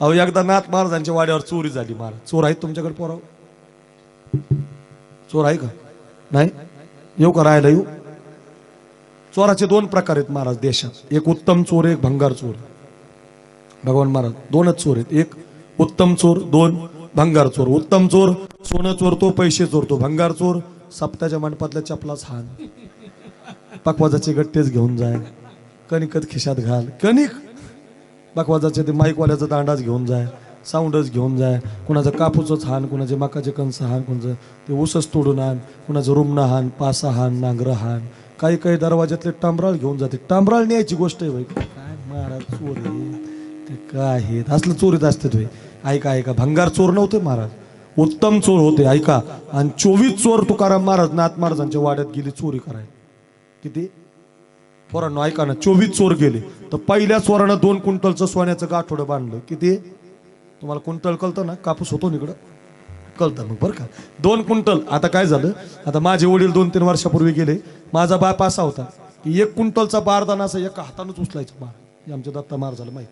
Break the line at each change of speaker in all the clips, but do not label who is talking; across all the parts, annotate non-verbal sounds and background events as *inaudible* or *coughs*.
अहो एकदा नाथ महाराजांच्या वाड्यावर चोरी झाली महाराज चोर आहेत तुमच्याकडे पोराव चोर आहे का? नाही? येऊ का राहायला येऊ? चोराचे दोन प्रकार आहेत महाराज देशात. एक उत्तम चोर एक भंगार चोर. भगवान महाराज दोनच चोर आहेत. एक उत्तम चोर दोन भंगार चोर. उत्तम चोर सोनं चोरतो पैसे चोरतो भंगार चोर. सप्ताच्या मंडपातल्या चपलाच हान. पकवाजाचे गट्टेच घेऊन जाय. कणिकत खिशात घाल. कणिक बकवाजाचे ते माईकवाल्याचा दांडाच घेऊन जाय साऊंडच घेऊन जाय. कुणाचं कापूसच हान कुणाचे मकाचे कंस हान कुणाचं ते ऊसच तोडून आण कुणाचं रुमणं हान पासा हान नांगरं हान. काही काही दरवाजातले टांबराळ घेऊन जाते. टांबराळ न्यायची गोष्ट आहे भाई काय महाराज चोर? ते काय आहेत असलं चोरीत असते तुम्ही ऐका ऐका. भंगार चोर नव्हते महाराज. उत्तम चोर होते ऐका. आणि चोवीस चोर तुकाराम महाराज नाथ महाराजांच्या वाड्यात गेली चोरी करायला. किती? पोरांनो ऐका ना चोवीस चोर गेले. तर पहिल्या चोरानं दोन क्विंटलचं सोन्याचं गाठोडं बांधलं. किती? तुम्हाला क्विंटल कळतं ना? कापूस होतो ना इकडं? कळतं मग बरं का? दोन क्विंटल आता काय झालं? आता माझे वडील दोन तीन वर्षापूर्वी गेले. माझा बाप असा होता की एक क्विंटलचा बारदाना असं एका हातानंच उचलायचं मार. आमच्या दत्ता मार झालं माहीत?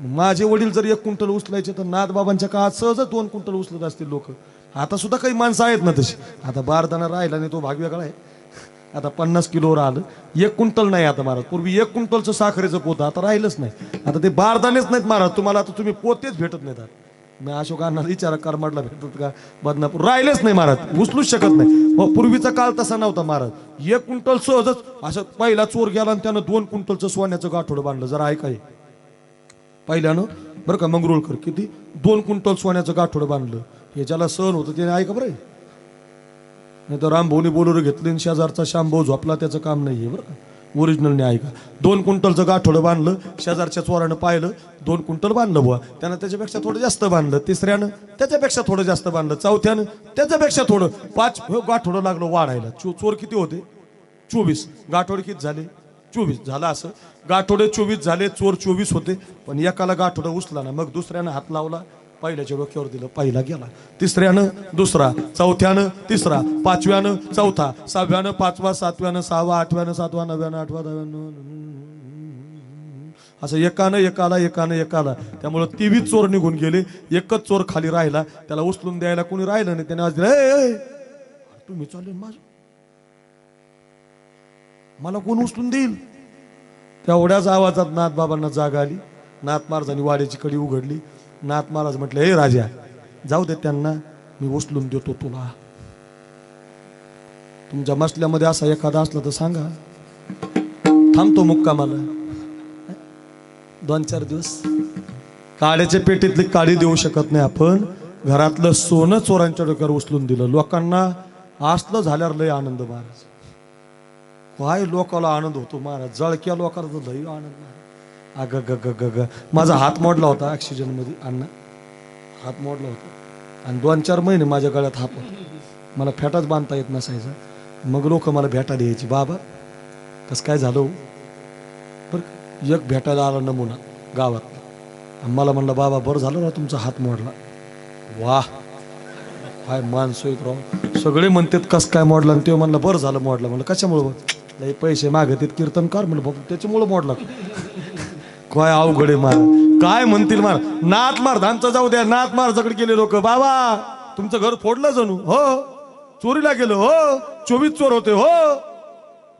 माझे वडील जर एक क्विंटल उचलायचे तर नाथबाबांच्या काळात सहजच दोन क्विंटल उचलत असतील लोक. आता सुद्धा काही माणसं आहेत ना तशी. आता बारदाना राहिला नाही तो भाग वेगळा आहे. आता पन्नास किलोवर आलं एक क्विंटल नाही आता महाराज. पूर्वी एक क्विंटलचं साखरेचं पोत आता राहिलंच नाही. आता ते बारदानेच नाहीत महाराज. तुम्हाला आता तुम्ही पोतेच भेटत नाहीत आता. मी अशोकांना विचारा करमाडला भेटत का? बदनापूर. राहिलेच नाही महाराज. उचलूच शकत नाही. मग पूर्वीचा काळ तसा नव्हता महाराज. एक क्विंटल सहजच असं पहिला चोर गेला आणि त्यानं दोन क्विंटलचं सोन्याचं गाठोडं बांधलं. जरा ऐकाय पहिल्यानं बरं का मंगरुळकर किती? दोन क्विंटल सोन्याचं गाठोडं बांधलं. हे ज्याला सहन होतं त्याने ऐका बरं नाही तर रामभाऊने बोलवर घेतले आणि शेजारचा शांभाऊ झोपला त्याचं काम नाही आहे बरं का. ओरिजिनलने ऐका दोन क्विंटलचं गाठोडं बांधलं शेजारच्या चोरानं पाहिलं दोन क्विंटल बांधलं बुवा. त्यानं त्याच्यापेक्षा थोडं जास्त बांधलं तिसऱ्यानं त्याच्यापेक्षा थोडं जास्त बांधलं चौथ्यानं त्याच्यापेक्षा थोडं. पाच गाठोडं लागलं वाढायला. चो चोर किती होते? चोवीस. गाठोडे किती झाले? चोवीस. झालं असं. गाठोडे चोवीस झाले चोर चोवीस होते पण एकाला गाठोडं उचला ना मग दुसऱ्यानं हात लावला पहिल्याच्या डोक्यावर दिलं पहिला गेला. तिसऱ्यानं दुसरा चौथ्यानं तिसरा पाचव्यानं चौथा सहाव्यानं पाचवा सातव्यानं सहावा आठव्यानं सातवा नव्यानं आठवा दहाव्यानं असं एकानं एकाला एकानं एकाला. त्यामुळं तीवी चोर निघून गेले. एकच चोर खाली राहिला. त्याला उचलून द्यायला कोणी राहिलं नाही. त्याने आज दिलं तुम्ही चालेल माझ? मला कोण उचलून देईल? तेवढ्याच आवाजात नाथ बाबांना जाग आली. नाथ महाराजांनी वाड्याची कडी उघडली. नाथ महाराज म्हटले हे राजा जाऊ दे त्यांना मी उचलून देतो तुला. तुमच्या मसल्यामध्ये असा एखादा असला तर सांगा. थांबतो मुक्कामाला. दोन चार दिवस. काड्याच्या पेटीतली काडी देऊ शकत नाही आपण. घरातलं सोनं चोरांच्या डोक्यावर उचलून दिलं. लोकांना असलं झाल्यावर लय आनंद महाराज. काय लोकाला आनंद होतो महाराज. जळक्या लोकांचा लय आनंद महाराज. अग ग ग ग ग माझा हात मोडला होता ॲक्सिजनमध्ये अन्न अण्णा. हात मोडला होता. आणि दोन चार महिने माझ्या गळ्यात हात होता. मला फेटाच बांधता येत नसायचा. मग लोक मला भेटायला यायची बाबा कसं काय झालं हो? बरं एक भेटायला आला नमुना गावात. आणि मला म्हणलं बाबा बरं झालं ना तुमचा हात मोडला. वाह! हाय माणसं येत राव. सगळे म्हणतात कस काय मोडला? आणि ते म्हणलं बरं झालं मोडलं. म्हणलं कशामुळं बरं? लय पैसे मागतात कीर्तनकार. म्हणलं बाबा त्याच्यामुळं मोडला काय अवघड आहे मार. काय म्हणतील मार? नाथ मार धानचं जाऊ द्या. नात मार जकडे गेले लोक. बाबा तुमचं घर फोडलं जणू. हो. चोरीला गेलो हो. चोवीस चोर होते हो.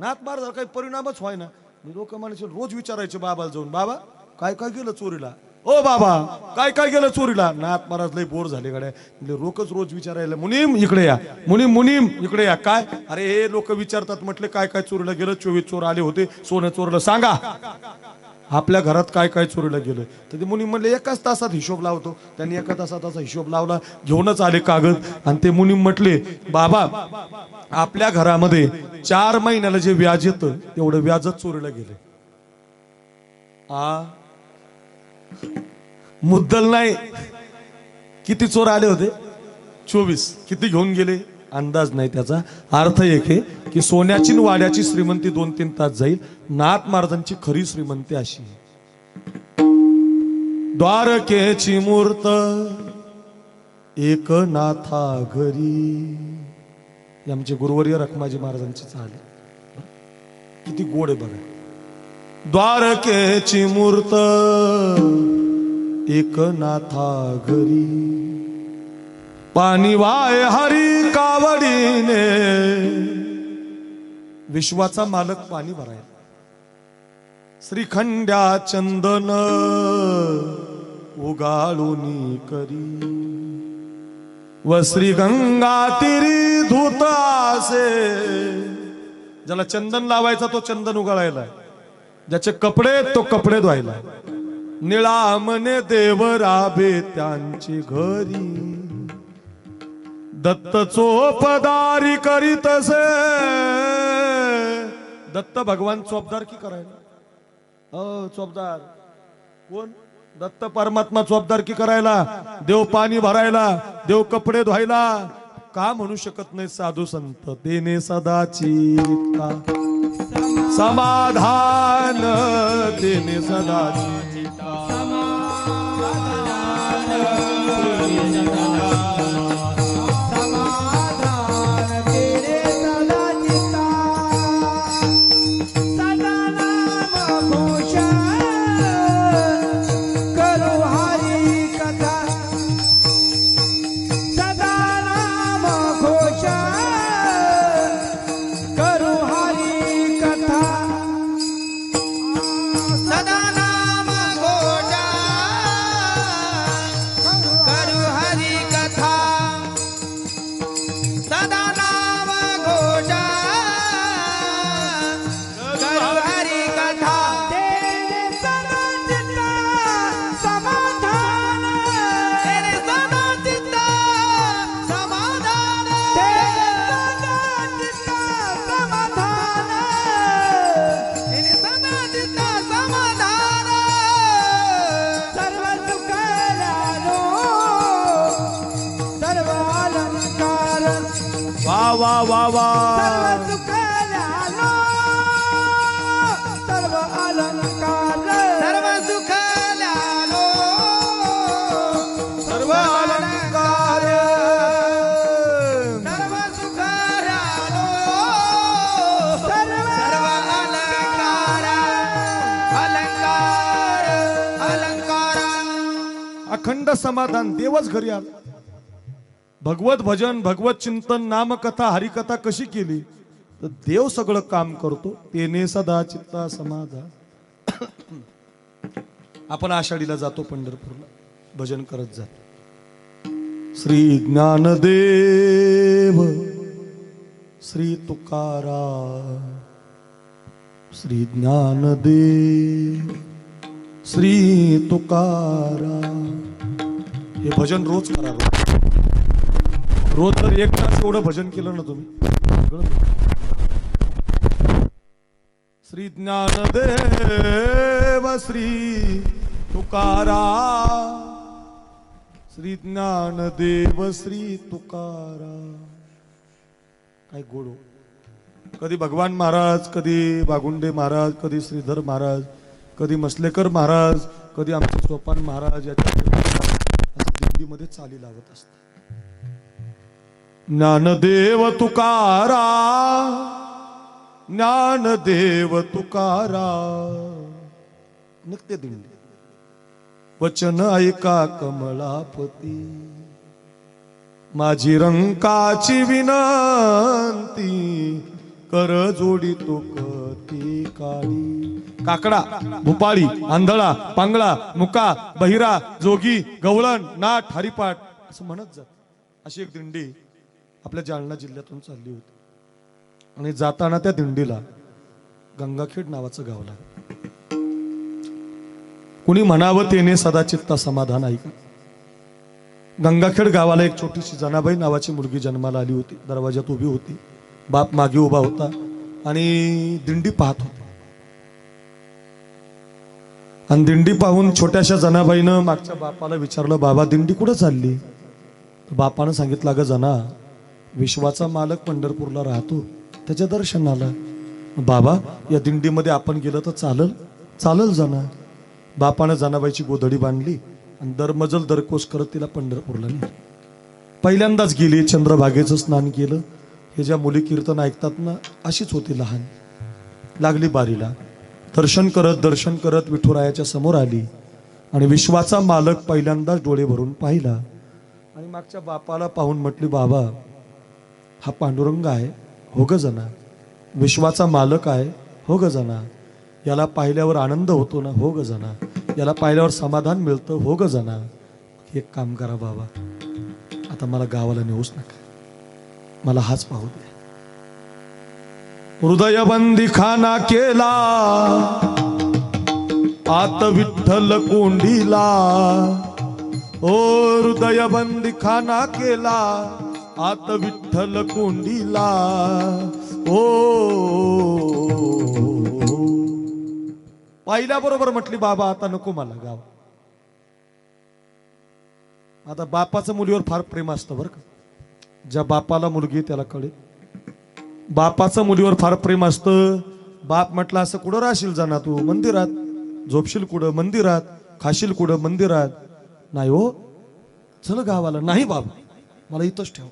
नाथ मार काही परिणामच व्हाय ना मी लोक म्हणायचे रोज विचारायचे बाबाला जाऊन बाबा काय काय गेलं चोरीला? ओ बाबा काय काय गेलं चोरीला? नाथ महाराज लय बोर झाले गड्या. म्हणजे लोकच रोज विचारायला मुनीम इकडे या. मुनीम मुनीम इकडे या. काय? अरे हे लोक विचारतात म्हटले काय काय चोरीला गेलं? चोवीस चोर आले होते. सोनं चोरलं सांगा. आपल्या घरात काय काय चोरीला गेलं तर ते मुनी म्हणले एकाच तासात हिशोब लावतो. त्यांनी एका तासात असा हिशोब लावला घेऊनच आले कागद. आणि ते मुनी म्हटले बाबा आपल्या घरामध्ये चार महिन्याला जे व्याज येतं तेवढं व्याजच चोरीला गेले आ? मुद्दल नाही. किती चोर आले होते? चोवीस. किती घेऊन गेले? अंदाज नाही त्याचा. अर्थ एक आहे की सोन्याची वाड्याची श्रीमंती दोन तीन तास जाईल. नाथ महाराजांची खरी श्रीमंती अशी द्वारकेची मूर्त एक नाथा घरी आमचे म्हणजे गुरुवर्य रखमाजी महाराजांची चाल किती गोड आहे बघा. द्वारकेची मूर्त एक नाथा घरी. पाणी वाय हरी कावडीने विश्वाचा मालक पाणी भरायला. श्रीखंड्या चंदन उगाळून करी. व श्री गंगा तिरी धुत असे. ज्याला चंदन लावायचा तो चंदन उगाळायला. ज्याचे कपडे तो कपडे धुवायला. निळा मने देव राबे त्यांची घरी. दत्त चोपदारी करीत असे. दत्त भगवान चोपदार की करायला? अ चोपदार. कोण? दत्त परमात्मा चोपदार की करायला? देव पाणी भरायला देव कपडे धुवायला. का म्हणू शकत नाही साधू संत? देणे सदाची का समाधान देणे सदाची
समाधान
देवच घरी आला. भगवत भजन भगवत चिंतन नामकथा हरिकथा कशी केली? तर देव सगळं काम करतो तेने सदा चित्ता समाधान *coughs* आपण आषाढीला जातो पंढरपूरला भजन करत जातो. श्री ज्ञानदेव श्री तुकारा श्री ज्ञानदेव श्री तुकारा हे भजन रोज करा रोज. रोज जर एक तास एवढं भजन केलं ना तुम्ही सगळं भेटेल. श्री ज्ञानदेव श्री तुकारा श्री ज्ञानदेव श्री तुकारा काय गोड हो. कधी भगवान महाराज कधी बागुंडे महाराज कधी श्रीधर महाराज कधी मसलेकर महाराज कधी आमचे सोपान महाराज याच्या दिंडीमध्ये चाली लावत असतात. ज्ञानदेव तुकारा ज्ञानदेव तुकारा. निघते दिंडी. वचन ऐका कमलापती. माझी रंकाची विनंती कर जोडी तो कती काळी. काकडा भुपाळी आंधळा पांगळा मुका बहिरा जोगी गवळण नाट हरिपाठ असं म्हणत जात. अशी एक दिंडी आपल्या जालना जिल्ह्यातून चालली होती. आणि जाताना त्या दिंडीला गंगाखेड नावाचं गाव लागलं. कुणी म्हणावं तेने सदाचित्ता समाधान ऐका. गंगाखेड गावाला एक छोटीशी जनाबाई नावाची मुलगी जन्माला आली होती. दरवाजात उभी होती. बाप मागे उभा होता आणि दिंडी पाहत होता. आणि दिंडी पाहून छोट्याशा जनाबाईनं मागच्या बापाला विचारलं बाबा दिंडी कुठं चालली? तर बापानं सांगितलं अगं जना विश्वाचा मालक पंढरपूरला राहतो त्याच्या दर्शनाला. बाबा या दिंडीमध्ये आपण गेलं तर चालल चालल जाना. बापानं जनाबाईची गोधडी बांधली आणि दरमजल दरकोस करत तिला पंढरपूरला नेलं. पहिल्यांदाच गेली चंद्रभागेचं स्नान केलं हे ज्या मुली कीर्तन ऐकतात ना अशीच होती लहान. लागली बारीला. दर्शन करत दर्शन करत विठुरायाच्या समोर आली आणि विश्वाचा मालक पहिल्यांदाच डोळे भरून पाहिला. आणि मागच्या बापाला पाहून म्हटली बाबा हा पांडुरंग आहे. हो ग जना विश्वाचा मालक आहे. हो ग जना याला पाहिल्यावर आनंद होतो ना हो ग जना याला पाहिल्यावर समाधान मिळतं हो ग जना एक काम करा बाबा. आता मला गावाला नेऊच नका. मला हाच पाहू द्या हृदयबंदी खाना केला आत विठ्ठल कोंडीला. ओ हृदयबंदी खाना केला आत विठ्ठल कोंडीला. ओ पाहिल्याबरोबर म्हटली बाबा आता नको मला गाव. आता बापाचं मुलीवर फार प्रेम असतं बरं का. ज्या बापाला मुलगी त्याला कळेल. बापाचं मुलीवर फार प्रेम असतं. बाप म्हटलं असं कुठं राहशील जाणार तू? मंदिरात. झोपशील कुठं? मंदिरात. खाशील कुठं? मंदिरात. नाही हो. चल गावाला. नाही बाप मला इथंच ठेव.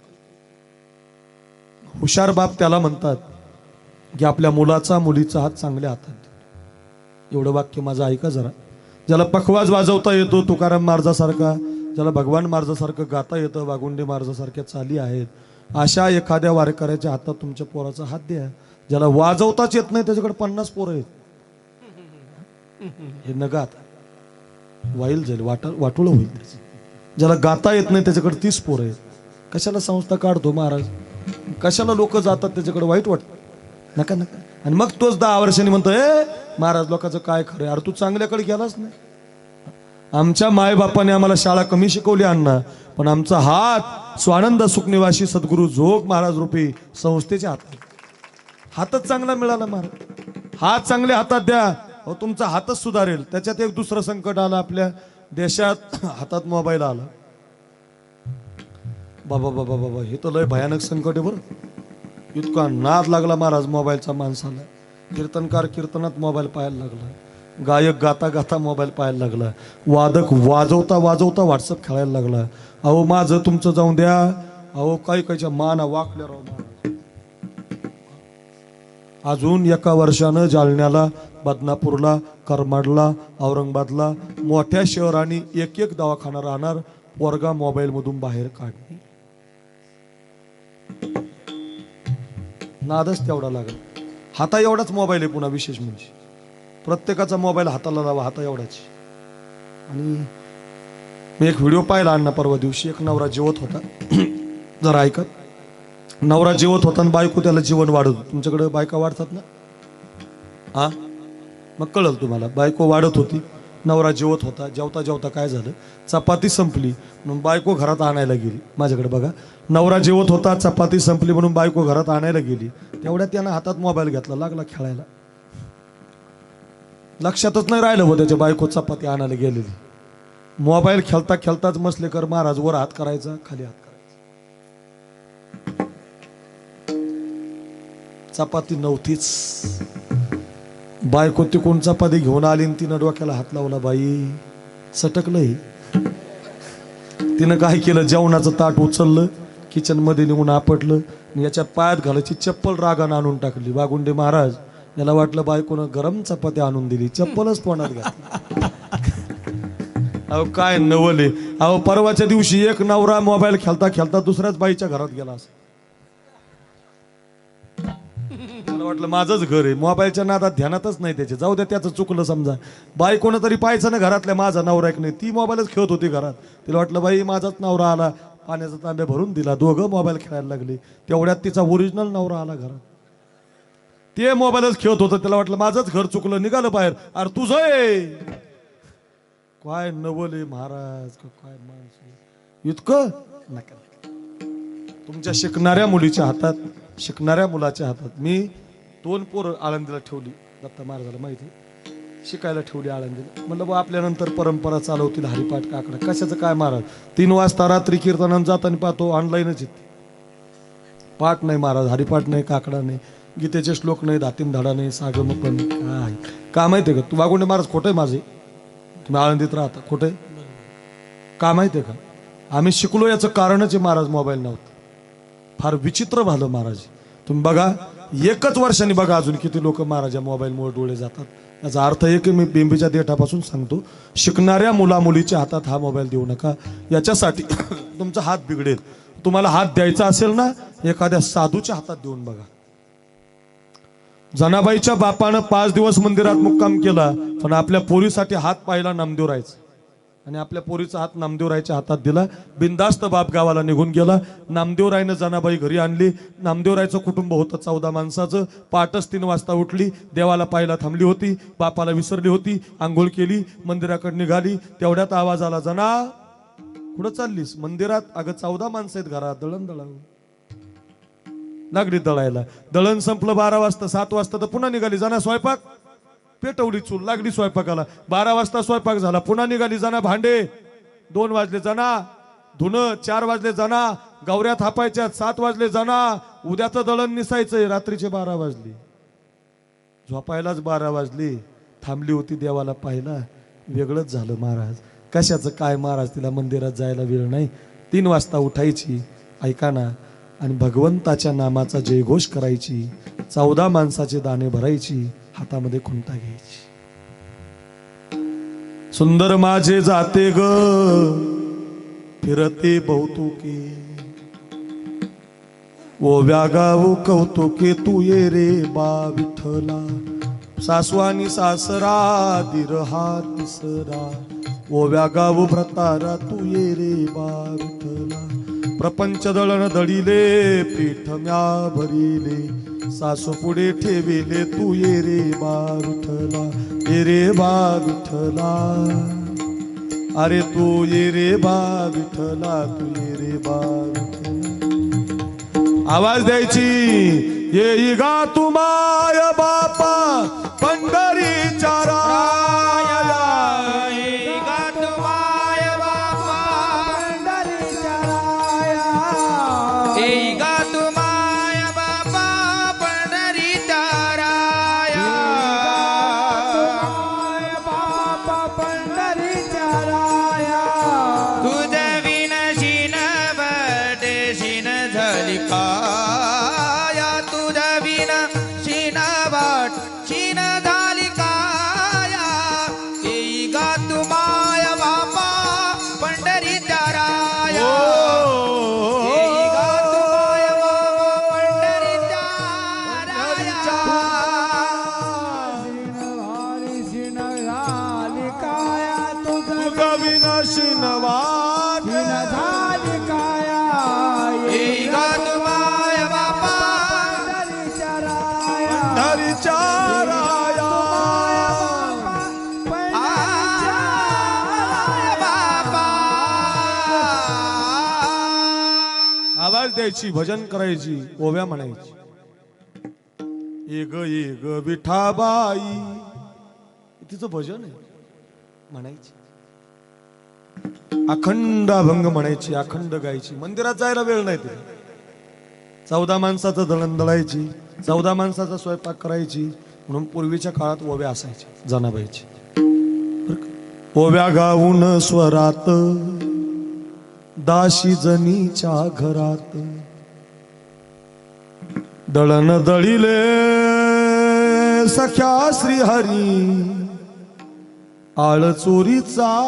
हुशार बाप त्याला म्हणतात की आपल्या मुलाचा मुलीचा हात चांगल्या हातात एवढं वाक्य माझं ऐका जरा. ज्याला पखवाज वाजवता येतो तुकाराम महाराजासारखा ज्याला भगवान महाराजासारखं गाता येतं वागुंडे महाराजासारख्या चाली आहेत. अशा एखाद्या वारकऱ्याच्या हातात तुमच्या पोराचा हात द्या. ज्याला वाजवताच येत नाही त्याच्याकडे पन्नास पोरं आहेत. हे न गाता वाईल जाईल वाटा वाटोळं होईल त्याचं. ज्याला गाता येत नाही त्याच्याकडे तीस पोरं आहेत. कशाला संस्था काढतो महाराज? कशाला लोक जातात त्याच्याकडे वाईट वाटतं नका नका. आणि मग तोच दहा वर्षांनी म्हणतो ए महाराज लोकांचं काय खरं आहे? अरे तू चांगल्याकडे गेलाच नाही आमच्या मायबापाने आम्हाला शाळा कमी शिकवली अण्णा. पण आमचा हात स्वानंद सुखनिवासी सद्गुरू झोग महाराज रूपी संस्थेच्या हातात. हातच चांगला मिळाला महाराज. हात चांगल्या हातात द्या. अहो तुमचा हातच सुधारेल. त्याच्यात एक दुसरं संकट आलं आपल्या देशात हातात मोबाईल आला. बाबा बाबा बाबा हे तर लय भयानक संकट आहे बरं. इतका नाद लागला महाराज मोबाईलचा माणसाला. कीर्तनकार कीर्तनात मोबाईल पाहायला लागला. गायक गाता गाता मोबाईल पाहायला लागला. वादक वाजवता वाजवता व्हॉट्सअप खेळायला लागला. अहो माझं तुमचं जाऊन द्या. अहो काही काहीच्या माना वाकल्या राव अजून एका वर्षानं जालन्याला बदनापूरला करमाडला औरंगाबादला मोठ्या शहरांनी एक एक दवाखाना राहणार पोरगा मोबाईलमधून बाहेर काढणे. नादच तेवढा लागला. हाता एवढाच मोबाईल आहे पुन्हा विशेष म्हणजे. प्रत्येकाचा मोबाईल हाताला लावा हाता एवढाच आणि मी एक व्हिडिओ पाहिला अण्णा परवा दिवशी एक नवरा जेवत होता. *clears throat* जरा ऐकत नवरा जेवत होता आणि बायको त्याला जीवन वाढत तुमच्याकडे बायका वाढतात ना? हा मग कळल तुम्हाला बायको वाढत होती नवरा जेवत होता जेवता जेवता काय झालं? चपाती संपली म्हणून बायको घरात आणायला गेली. माझ्याकडे बघा. नवरा जेवत होता चपाती संपली म्हणून बायको घरात आणायला गेली. तेवढ्या त्यानं हातात मोबाईल घेतला लागला खेळायला. लक्षातच नाही राहिलं हो त्याच्या बायको चपाती आणायला गेलेली. मोबाईल खेळता खेळताच मसलेकर महाराज वर हात करायचा खाली हात करायचा. चपाती नव्हतीच. बायको तिकून चपाती घेऊन आली आणि तिनं डोक्याला हात लावला बाई सटकलंही तिनं काय केलं? जेवणाचं ताट उचललं किचनमध्ये नेऊन निघून आपटलं आणि पायात घालायची चप्पल रागानं आणून टाकली. वागुंडे महाराज याला वाटलं बायकोनं गरम चपाती आणून दिली. चप्पलच तोंडात घातली. अहो काय नवले. अहो परवाच्या दिवशी एक नवरा मोबाईल खेळता खेळता दुसऱ्याच बाईच्या घरात गेला असं मला वाटलं माझंच घर आहे. मोबाईलच्या नादात ध्यानातच नाही त्याचे. जाऊ द्या त्याचं चुकलं समजा. बाई कोण तरी पाहायचं ना घरातल्या माझा नवरा एक नाही. ती मोबाईलच खेळत होती घरात. तिला वाटलं बाई माझाच नवरा आला. पाण्याचा तांब्या भरून दिला. दोघं मोबाईल खेळायला लागले. तेवढ्यात तिचा ओरिजिनल नवरा आला घरात. ते मोबाईलच खेळत होतं त्याला वाटलं माझंच घर चुकलं निघालं बाहेर. अरे तुझं आहे. काय नवले महाराज काय माणूस इतकं? नका तुमच्या शिकणाऱ्या मुलीच्या हातात शिकणाऱ्या मुलाच्या हातात मी दोन पोरं आळंदीला ठेवली. दत्ता महाराजाला माहिती आहे. शिकायला ठेवली आळंदीला. म्हणलं बा आपल्यानंतर परंपरा चालवतील हरिपाठ काकडा. कशाचं काय महाराज? तीन वाजता रात्री कीर्तनानं जाताना पाहतो ऑनलाईनच येते. पाठ नाही महाराज हरिपाठ नाही काकडा नाही. गीतेचे श्लोक नाही दातीन धडा नाही सागम पण काय? का माहितीये का? तू वागुंडे महाराज खोटं आहे माझे? तुम्ही आळंदीत राहता खोटं आहे? का माहितीये का? आम्ही शिकलो याचं कारणच आहे महाराज मोबाईल नव्हतं. फार विचित्र झालं महाराज. तुम्ही बघा एकच वर्षाने बघा अजून किती लोक महाराज या मोबाईलमुळे डोळे जातात. याचा अर्थ एक मी बिंबीच्या देठापासून सांगतो शिकणाऱ्या मुला मुलीच्या हातात हा मोबाईल देऊ नका. याच्यासाठी *coughs* तुमचा हात बिघडेल. तुम्हाला हात द्यायचा असेल ना एखाद्या साधूच्या हातात देऊन बघा. जनाबाईच्या बापानं पाच दिवस मंदिरात मुक्काम केला पण आपल्या पोरीसाठी हात पाहिला नामदेव राहायचा आणि आपल्या पोरीचा हात नामदेव रायच्या हातात दिला. बिंदास्त बाप गावाला निघून गेला. नामदेवरायनं जनाबाई घरी आणली. नामदेवरायचं कुटुंब होतं चौदा माणसाचं. पाटच तीन वाजता उठली. देवाला पायला थांबली होती. बापाला विसरली होती. आंघोळ केली. मंदिराकडे निघाली. तेवढ्यात आवाज आला जना कुठं चाललीस? मंदिरात अगं चौदा माणसं आहेत घरात. दळण दळावं लागली दळायला दळण संपलं बारा वाजता सात वाजता तर पुन्हा निघाली जाणार स्वयंपाक. पेटवली चूल लागली स्वयंपाकाला. बारा वाजता स्वयंपाक झाला पुन्हा निघाली जाणार भांडे. दोन वाजले जाणा. धुणं चार वाजले जाणा. गवऱ्या थापायच्या सात वाजले जाना उद्याचं दळण निसायचंय रात्रीचे बारा वाजले. झोपायलाच बारा वाजली. थांबली होती देवाला पाहिला वेगळंच झालं महाराज. कशाचं काय महाराज तिला मंदिरात जायला वेळ नाही. तीन वाजता उठायची. ऐका ना आणि भगवंताच्या नामाचा जयघोष करायची चौदा माणसाचे दाणे भरायची हातामध्ये खुंटा घ्यायची. सुंदर माझे जाते ग फिरते बहुतुके. ओव्या गाव कौतुके तू ये रे बा विठला सासवानी सासरा दिरहा तिसरा. ओव्या गाव भ्रतारा तू ये रे बा विठला प्रपंच दळण दळिले पीठ म्या भरिले सासू पुढे ठेविले तू ये रे बा विठ्ठला ये रे बा विठ्ठला अरे तू ये रे बा विठ्ठला तू ये रे बा आवाज द्यायची येई गा तू माय बापा पंढरी राया द्यायची भजन करायची ओव्या म्हणायची. एग एग विठाबाई. तिचं भजन आहे म्हणायची. अखंड अभंग म्हणायची अखंड गायची. मंदिरात जायला वेळ नाही ते चौदा माणसाचं दळण दळायची चौदा माणसाचा स्वयंपाक करायची म्हणून पूर्वीच्या काळात ओव्या असायच्या जनाबाईची. ओव्या गाऊन स्वरात दाशी जनीच्या घरात. दळण दळिले सख्या श्रीहरी आळ चोरीचा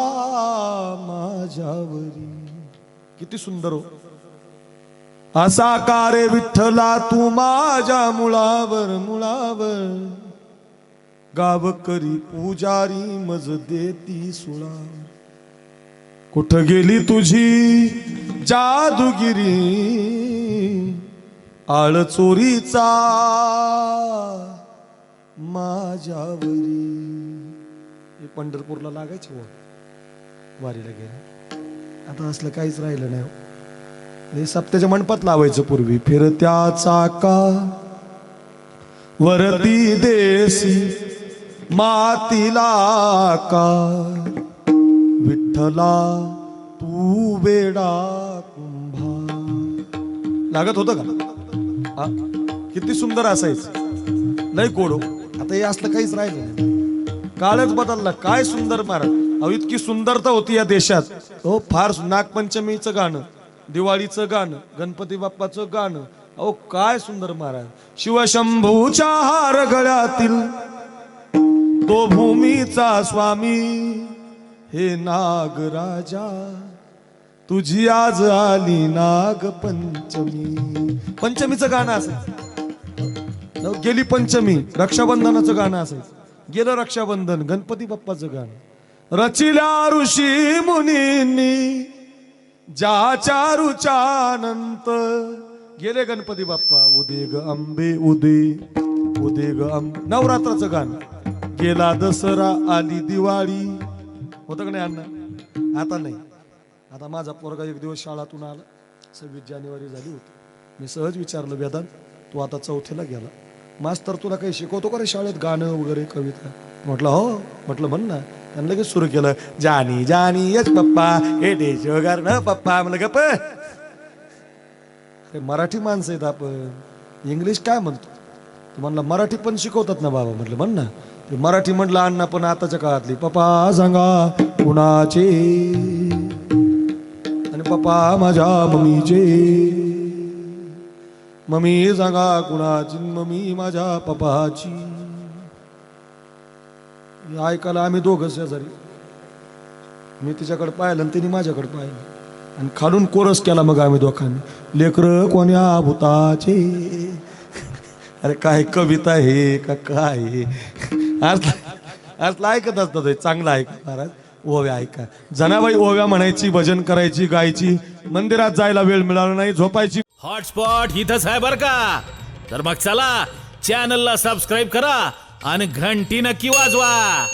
माझ्यावरी. किती सुंदर हो. असा कारे विठ्ठला तू माझ्या मुळावर मुळावर. गाव करी पुजारी मज देती सुळा कुठं गेली तुझी? जादूगिरी. आळ चोरीचा माझ्यावरी. हे पंढरपूरला लागायचे हो वारीला गेले. आता असलं काहीच राहिलं नाही. हो. हे सप्त्याच्या मंडपात लावायचं पूर्वी. फिरत्या चाका वरती देसी मातीला का? विठ्ठला तू वेडा कुंभा. लागत होतं का? किती सुंदर असायचं. लय गोडो हो. आता हे असलं काहीच राहिलं नाही. काळच बदलला. काय सुंदर महाराज अहो इतकी सुंदरता होती या देशात. हो फार नागपंचमीचं गाणं दिवाळीचं गाणं गणपती बाप्पाचं गाणं. अहो काय सुंदर महाराज शिवशंभूच्या हार गळ्यातील तो भूमीचा स्वामी. हे नागराजा तुझी आज आली नाग पंचमी पंचमीचं गाणं असायचं गेली पंचमी रक्षाबंधनाचं गाणं असायचं गेलं रक्षाबंधन गणपती बाप्पाचं गाणं. रचिल्या ऋषी मुनींनी ज्याच्या रुचानंत गेले गणपती बाप्पा. उदे ग अंबे उदे उदे ग अंबे नवरात्राचं गाणं. गेला दसरा आली दिवाळी. होतं का नाही अण्णा? आता नाही. आता माझा पोरगा एक दिवस शाळातून आला. सव्वीस जानेवारी झाली होती. मी सहज विचारलं वेदांत तू आता चौथीला गेला. मास्तर तुला काही शिकवतो का रे शाळेत? गाणं वगैरे कविता. म्हटलं हो. म्हटलं म्हण ना. आणि लगेच सुरू केलं जानी जानी यच पप्पा हे डेच वगैरे न पप्पा. म्हणलं गप ते मराठी माणसं आहेत आपण. इंग्लिश काय म्हणतो? तू मराठी पण शिकवतात ना बाबा. म्हटलं म्हण ना. मराठी म्हटलं अण्णा पण आताच्या काळातली पप्पा सांगा कुणाचे? आणि पप्पा माझ्या मम्मीचे. मम्मी सांगा कुणाची? मम्मी माझ्या पप्पाची. ऐकायला आम्ही दोघं शेजारी. मी तिच्याकडे पाहिलं आणि तिने माझ्याकडे पाहिलं. आणि खालून कोरस केला मग आम्ही दोघांनी. लेकर कोण्या भूताचे? अरे काय कविता हे का काय हे अर्थ अर्थ ऐकत असतात चांगलं ऐक महाराज ओव्या ऐका. जनाबाई ओव्या म्हणायची भजन करायची गायची मंदिरात जायला वेळ मिळाला नाही झोपायची.
हॉटस्पॉट इथंच आहे बर का? तर मग चला चॅनलला सबस्क्राईब करा आणि घंटी नक्की वाजवा.